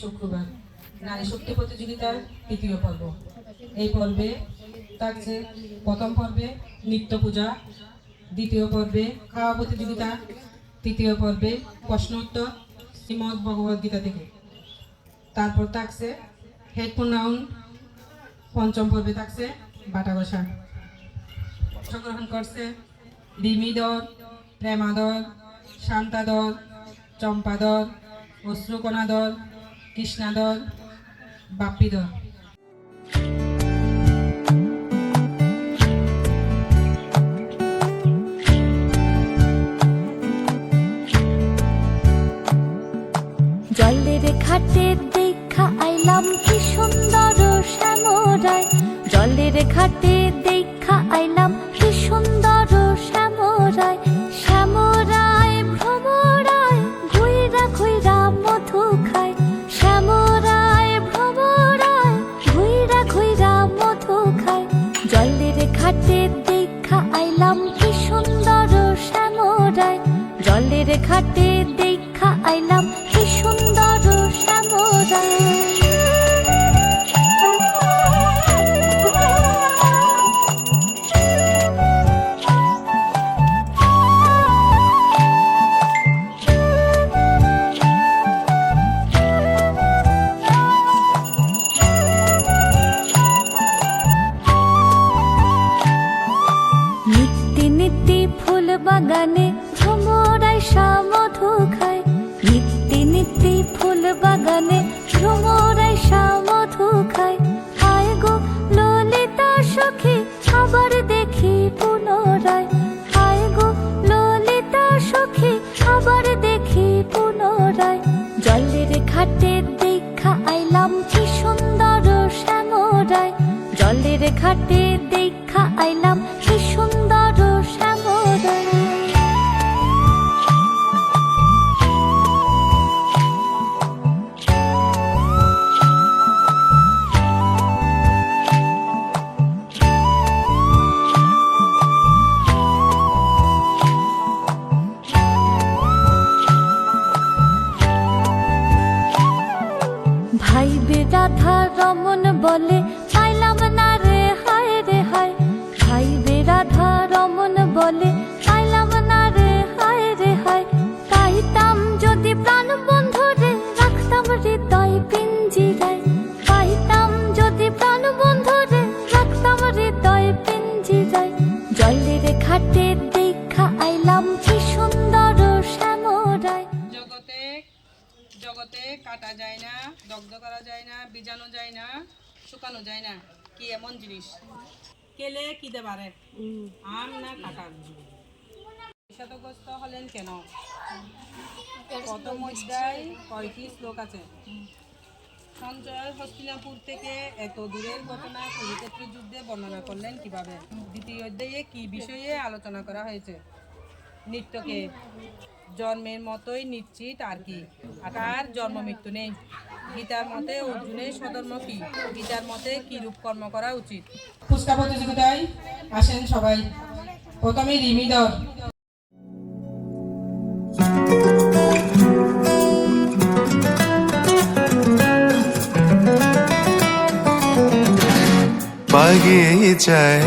শুক্রবার নারী শক্তি প্রতিযোগিতার তৃতীয় পর্ব। এই পর্বে থাকছে প্রথম পর্বে নৃত্য পূজা, দ্বিতীয় পর্বে খাওয়া প্রতিযোগিতা, তৃতীয় পর্বে প্রশ্ন উত্তর, শ্রীমদ ভগবদ গীতা থেকে। তারপর থাকছে হেডফোন রাউন্ড, পঞ্চম পর্বে থাকছে বাটা বসা অংশগ্রহণ করছে রিমি দল, প্রেমা দল, শান্তা দল, চম্পা দল, অশ্রুকণা দল কৃষ্ণা দল বাপ্পি জলের ঘাটে দেখা আইলাম কি সুন্দর শ্যামরায়। জলের ঘাটে দেখা আইলাম ঘাটে পিঞ্জিরায় পাইতাম যদি প্রাণ বন্ধু রে রাখতাম হৃদয় পিঞ্জিরায় জলের ঘাটে দেখা আইলাম কি সুন্দর শ্যামরায়। জগতে জগতে কাটা যায় না দগ্ধ করা যায় না বিজানো যায় না শুকানো যায় না। কি এমন জিনিস? কেলে কিতে পারে আম না কাটার বিষাদগ্রস্ত হলেন কেন? প্রথম অধ্যায় কয়টি শ্লোক আছে? সঞ্জয় হস্তিনাপুর থেকে এত দূরের ঘটনা, কুরুক্ষেত্রের যুদ্ধে বর্ণনা করলেন কীভাবে? দ্বিতীয় অধ্যায়ে কি বিষয়ে আলোচনা করা হয়েছে? নৃত্যকে। জন্মের মতোই নিশ্চিত আর কি। আর তার জন্ম মৃত্যু নেই। গীতার মতে অর্জুনের সধর্ম কি? গীতার মতে কি রূপ কর্ম করা উচিত? ফুচকা প্রতিযোগিতায় আসেন সবাই। প্রথমে রিমি দর বাগিচায়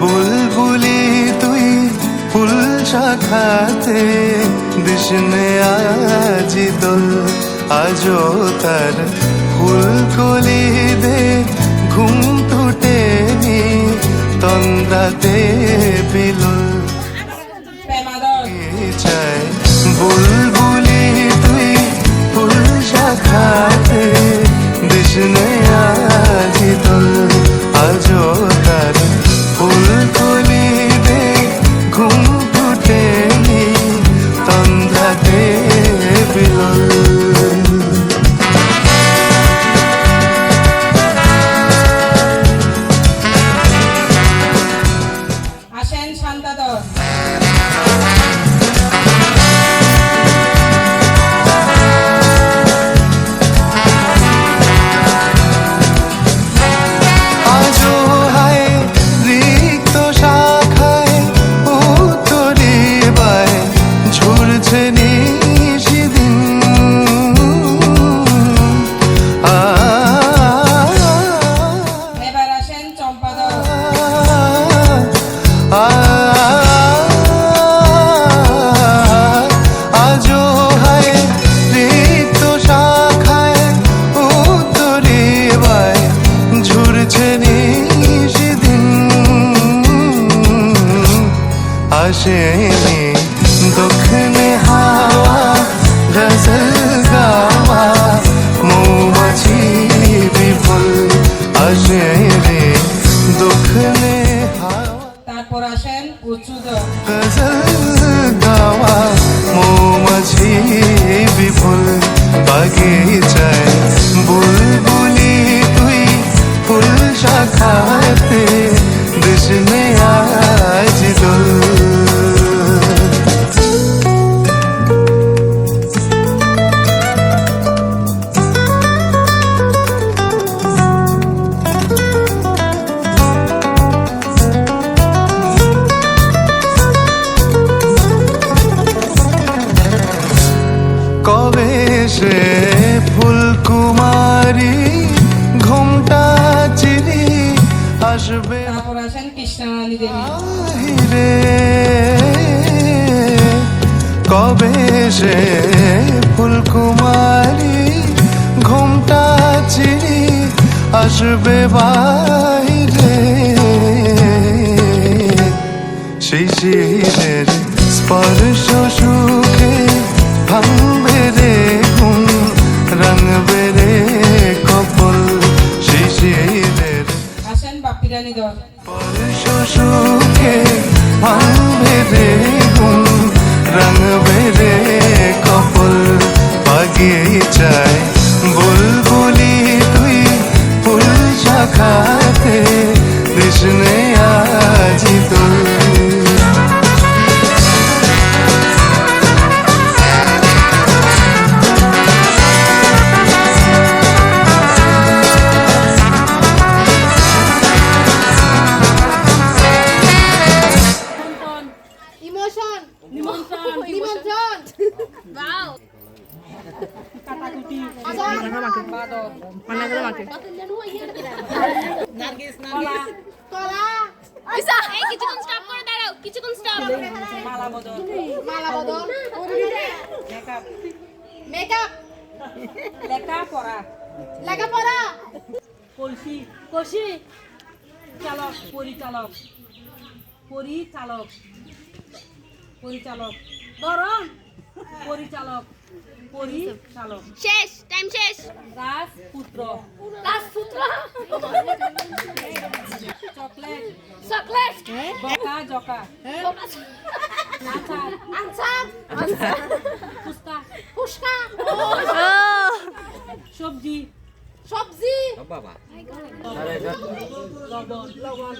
বুলবুলি তুই ফুল শাখাতে দিশনে আজি দোল, আজও তার ফুল কলি দে ঘুম টুটেনি তন্দ্রাতে বিলুল। চায় সে ফুলকুমারী ঘুমটা চিরি আসবে রে কবে সে ফুলকুমারী ঘুমটা চিরি আসবে বাইরে শিশিরের স্পর্শ সুখে ভাঙবে রে। রাঙবে রে কপল শিশিরের। আসেন বাপিরানী দর স্পর্শ ভাঙবে রে ঘুম রাঙবে রে কপল বাগিচায় বুলবুলি তুই ফুল শাখাতে এই কিছুক্ষণ স্টপ করে দাঁড়াও কিছুক্ষণ স্টপ মালা বদল মালা বদল মেকআপ মেকআপ লেখা পড়া লেখাপড়া। কলসি। কষি চালক পরিচালক। পরিচালক। পরিচালক। গরম পরিচালক পরিচালক। শেষ টাইম শেষ। রাজপুত্র। রাজপুত্র? চকলেট। চকলেট? বকা জকা। আচার আনসার। ফুচকা। ফুসকা সবজি। সবজি? লবণ। লবণ।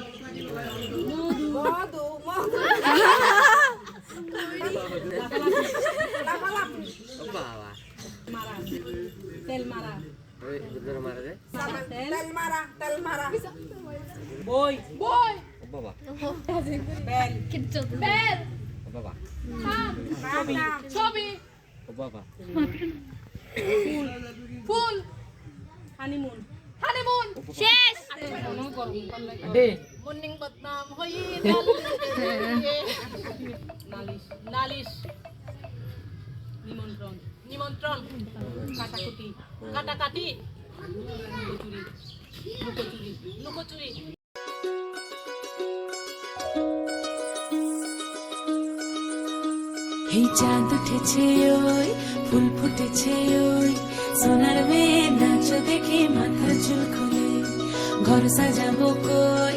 মধু মধু। মারা তেল মারা তেল মারা তেল মারা বই বই বেল বেল ছবি ছবি ফুল হানিমুন হানিমুন শেষ মর্নিং বদনাম হই নালিশ। নালিশ। নিমন্ত্রণ। নিমন্ত্রণ। কাটাকুটি। কাটাকাটি। লুকোচুরি। লুকোচুরি। এই চাঁদ উঠেছে ওই, ফুল ফুটেছে ওই। সোনার মেয়ে নাচ দেখে মাথার চুল খুলে। ঘর সাজাবো কই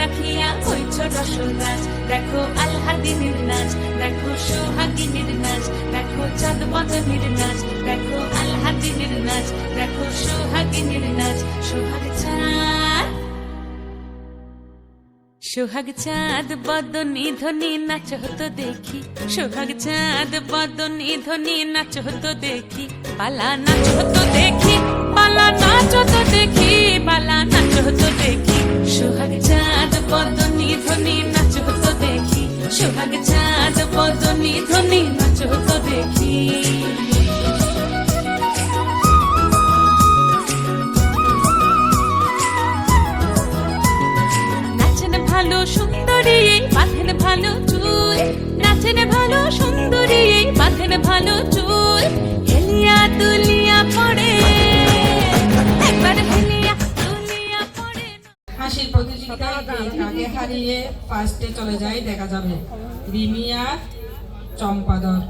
রাখিয়া ওই ছোট নাচ। দেখো আলহাদিনের নাচ দেখো সোহাগিনীর নাচ দেখো চাঁদ বদনের নাচ দেখো আলহাদিনের নাচ দেখো সোহাগিনীর নাচ সোহাগ চাঁদ। সোহাগ চাঁদ বদনি ধ্বনি নাচ হতো দেখি, সোহাগ চাঁদ বদনি ধ্বনি নাচ হতো দেখি, পালা নাচ হতো দেখি, পালা নাচ হতো দেখি, পালা নাচ হতো দেখি। সোহাগ চাঁদ হতো দেখি। সোহাগ চাঁদ তো দেখি। ভালো সুন্দরী বাঁধেন ভালো চুল। নাচেন ভালো সুন্দরী বাঁধেন ভালো চুল। হেলিয়া দুলিয়া প্রতিযোগিতায় কাকে হারিয়ে ফার্স্টে চলে যায় দেখা যাবে। রিমি আর চম্পাদর।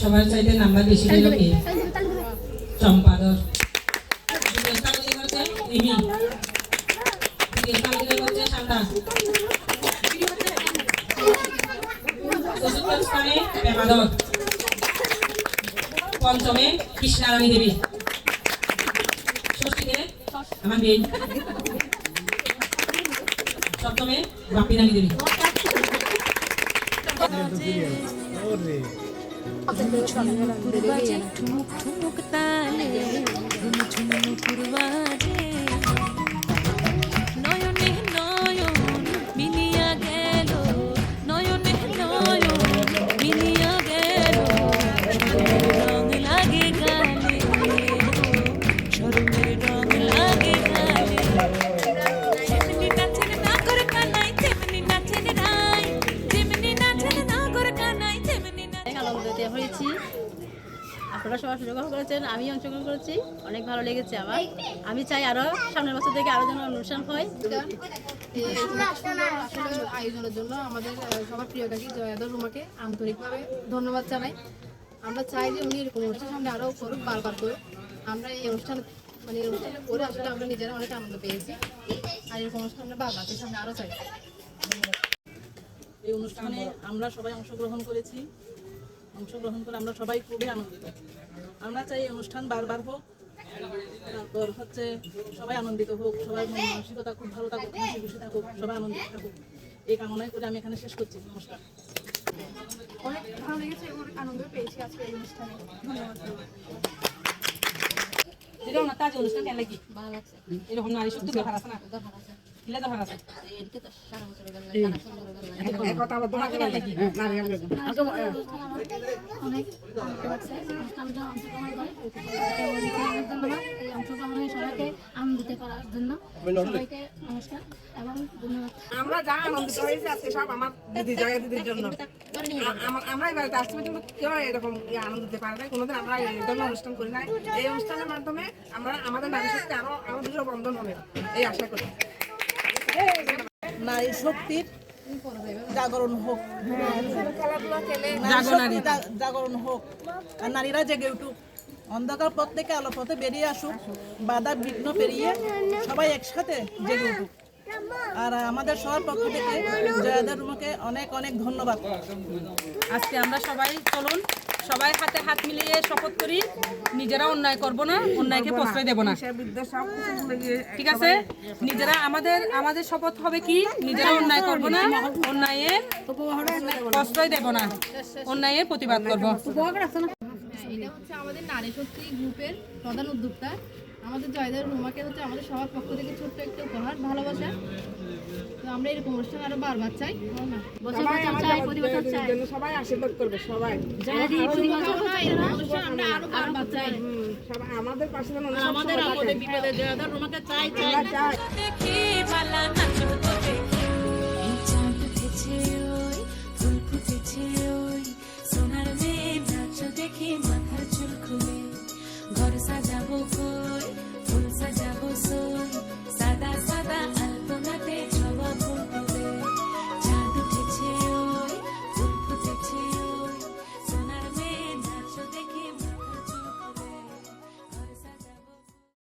সবার চাইতে নাম্বার বেশি পেল কে? চম্পাদর পঞ্চমে কৃষ্ণারানী দেবী। ষষ্ঠীতে আমার মেয়ে। সপ্তমে বাপিরানী দেবী। ઠુમક ઠુમક તાલે ઠુમક ઠુમક আপনারা সবাই অংশগ্রহণ করেছেন আমি অংশগ্রহণ করেছি অনেক ভালো লেগেছে আমার। আমি চাই আরও সামনের বছর থেকে আরও যেন অনুষ্ঠান হয়। এই সুন্দর আসলে আয়োজনের জন্য আমাদের সবার প্রিয় কাকি জয়াদর রুমাকে আন্তরিকভাবে ধন্যবাদ জানাই। আমরা চাই যে উনি এরকম অনুষ্ঠান সামনে আরও করুক বারবার করুক। আমরা এই অনুষ্ঠান মানে এই অনুষ্ঠানটা করে আসলে আমরা নিজেরা অনেক আনন্দ পেয়েছি। আর এরকম অনুষ্ঠান আমরা বারবার সামনে আরও চাই। এই অনুষ্ঠানে আমরা সবাই অংশগ্রহণ করেছি। অংশগ্রহণ করে আমরা সবাই খুবই আনন্দিত। আমরা চাই অনুষ্ঠান বারবার হোক তারপর হচ্ছে সবাই আনন্দিত হোক সবাই মন মানসিকতা খুব ভালো থাকুক হাসি খুশি থাকুক সবাই আনন্দিত থাকুক। এই কামনাই করে আমি এখানে শেষ করছি। নমস্কার। অনেক ভালো লেগেছে অনেক আনন্দ পেয়েছি আজকে এই অনুষ্ঠানে। ধন্যবাদ। তাজ অনুষ্ঠান কেন লাগি এরকম নারী শক্তি দরকার আছে না? আমরা জন্য সবাইকে নমস্কার এবং ধন্যবাদ যা আনন্দিত হয়েছি আজকে সব আমার দিদি জয়া দিদির জন্য। আ- আমা- আমরা এবার আসতে কিন্তু কেউ এরকম ইয়ে আনন্দ দিতে পারে না কোনোদিন আমরা এই ধরনের অনুষ্ঠান করি না এই অনুষ্ঠানের মাধ্যমে আমরা আমাদের নারী শক্তি আরও আরও দৃঢ় বন্ধন হবে এই আশা করি। নারী শক্তির জাগরণ হোক। জাগরণ হোক। আর নারীরা জেগে উঠুক। অন্ধকার পথ থেকে আলো পথে বেরিয়ে আসুক। বাধা বিঘ্ন পেরিয়ে সবাই একসাথে জেগে উঠুক। আর আমাদের সবার পক্ষ থেকে জয়াদের রুমাকে অনেক অনেক ধন্যবাদ। আজকে আমরা সবাই চলুন। সবাই হাতে হাত মিলিয়ে শপথ করি নিজেরা অন্যায় করব না অন্যায়কে প্রশ্রয় দেব না। ঠিক আছে? নিজেরা আমাদের আমাদের শপথ হবে কি? নিজেরা অন্যায় করব না অন্যায়ের প্রশ্রয় দেব না অন্যায়ের প্রতিবাদ করব। এটা হচ্ছে আমাদের নারী শক্তি গ্রুপের প্রধান উদ্যোক্তা। আমাদের জয়দার রুমাকে হচ্ছে আমাদের সবার পক্ষ থেকে ছোট্ট একটা উপহার ভালোবাসা। তো আমরা এরকম অনুষ্ঠান আরও বারবার চাই। সবাই আশীর্বাদ করবে সবাই। আমাদের পাশে আমাদের বিপদে জয়দার দেখি মাথার চুল খুলে। ঘর সাজাবো কই ফুল সাজাবো সই সাদা সাদা আলপনাতে ছবা ফুটবো